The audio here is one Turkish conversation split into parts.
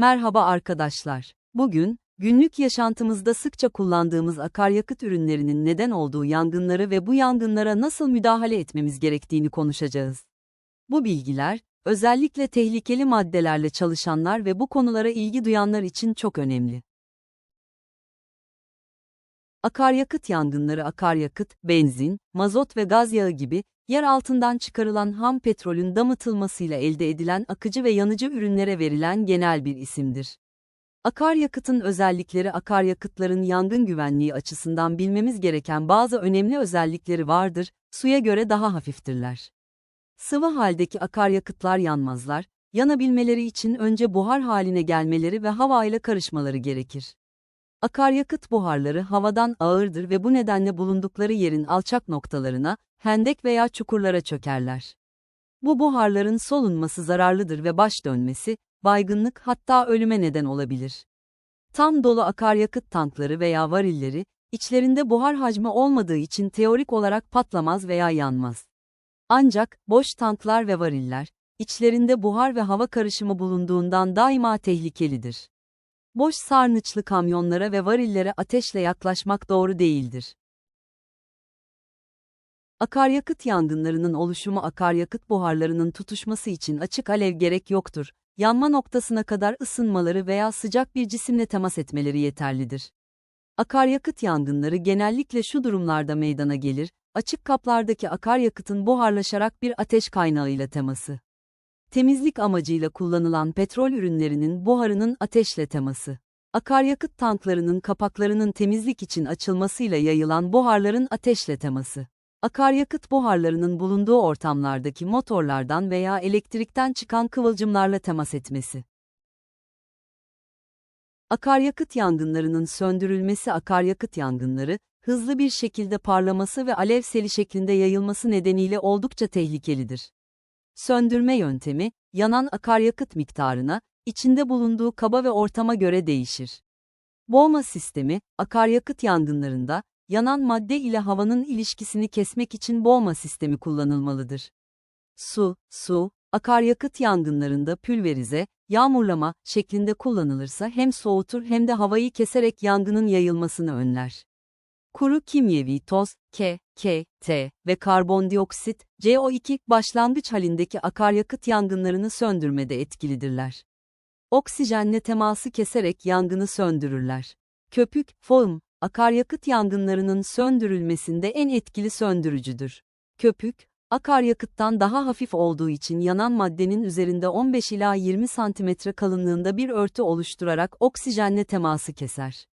Merhaba arkadaşlar. Bugün, günlük yaşantımızda sıkça kullandığımız akaryakıt ürünlerinin neden olduğu yangınları ve bu yangınlara nasıl müdahale etmemiz gerektiğini konuşacağız. Bu bilgiler, özellikle tehlikeli maddelerle çalışanlar ve bu konulara ilgi duyanlar için çok önemli. Akaryakıt yangınları akaryakıt, benzin, mazot ve gaz yağı gibi, yer altından çıkarılan ham petrolün damıtılmasıyla elde edilen akıcı ve yanıcı ürünlere verilen genel bir isimdir. Akaryakıtın özellikleri akaryakıtların yangın güvenliği açısından bilmemiz gereken bazı önemli özellikleri vardır, suya göre daha hafiftirler. Sıvı haldeki akaryakıtlar yanmazlar, yanabilmeleri için önce buhar haline gelmeleri ve hava ile karışmaları gerekir. Akaryakıt buharları havadan ağırdır ve bu nedenle bulundukları yerin alçak noktalarına, hendek veya çukurlara çökerler. Bu buharların solunması zararlıdır ve baş dönmesi, baygınlık hatta ölüme neden olabilir. Tam dolu akaryakıt tankları veya varilleri, içlerinde buhar hacmi olmadığı için teorik olarak patlamaz veya yanmaz. Ancak, boş tanklar ve variller, içlerinde buhar ve hava karışımı bulunduğundan daima tehlikelidir. Boş sarnıçlı kamyonlara ve varillere ateşle yaklaşmak doğru değildir. Akaryakıt yangınlarının oluşumu akaryakıt buharlarının tutuşması için açık alev gerek yoktur. Yanma noktasına kadar ısınmaları veya sıcak bir cisimle temas etmeleri yeterlidir. Akaryakıt yangınları genellikle şu durumlarda meydana gelir, açık kaplardaki akaryakıtın buharlaşarak bir ateş kaynağıyla teması. Temizlik amacıyla kullanılan petrol ürünlerinin buharının ateşle teması. Akaryakıt tanklarının kapaklarının temizlik için açılmasıyla yayılan buharların ateşle teması. Akaryakıt buharlarının bulunduğu ortamlardaki motorlardan veya elektrikten çıkan kıvılcımlarla temas etmesi. Akaryakıt yangınlarının söndürülmesi akaryakıt yangınları, hızlı bir şekilde parlaması ve alev seli şeklinde yayılması nedeniyle oldukça tehlikelidir. Söndürme yöntemi, yanan akaryakıt miktarına, içinde bulunduğu kaba ve ortama göre değişir. Boğma sistemi, akaryakıt yangınlarında, yanan madde ile havanın ilişkisini kesmek için boğma sistemi kullanılmalıdır. Su, su, akaryakıt yangınlarında pülverize, yağmurlama şeklinde kullanılırsa hem soğutur hem de havayı keserek yangının yayılmasını önler. Kuru kimyevi toz, K, K, T ve karbondioksit, CO2 başlangıç halindeki akaryakıt yangınlarını söndürmede etkilidirler. Oksijenle teması keserek yangını söndürürler. Köpük, foam, akaryakıt yangınlarının söndürülmesinde en etkili söndürücüdür. Köpük, akaryakıttan daha hafif olduğu için yanan maddenin üzerinde 15 ila 20 santimetre kalınlığında bir örtü oluşturarak oksijenle teması keser.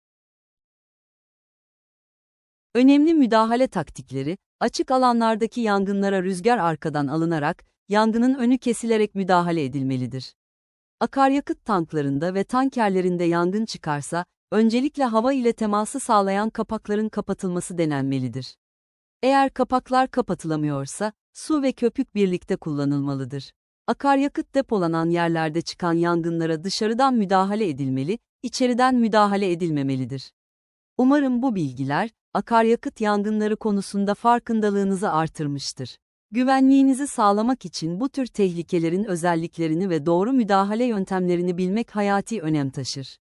Önemli müdahale taktikleri, açık alanlardaki yangınlara rüzgar arkadan alınarak, yangının önü kesilerek müdahale edilmelidir. Akaryakıt tanklarında ve tankerlerinde yangın çıkarsa, öncelikle hava ile teması sağlayan kapakların kapatılması denenmelidir. Eğer kapaklar kapatılamıyorsa, su ve köpük birlikte kullanılmalıdır. Akaryakıt depolanan yerlerde çıkan yangınlara dışarıdan müdahale edilmeli, içeriden müdahale edilmemelidir. Umarım bu bilgiler, akaryakıt yangınları konusunda farkındalığınızı artırmıştır. Güvenliğinizi sağlamak için bu tür tehlikelerin özelliklerini ve doğru müdahale yöntemlerini bilmek hayati önem taşır.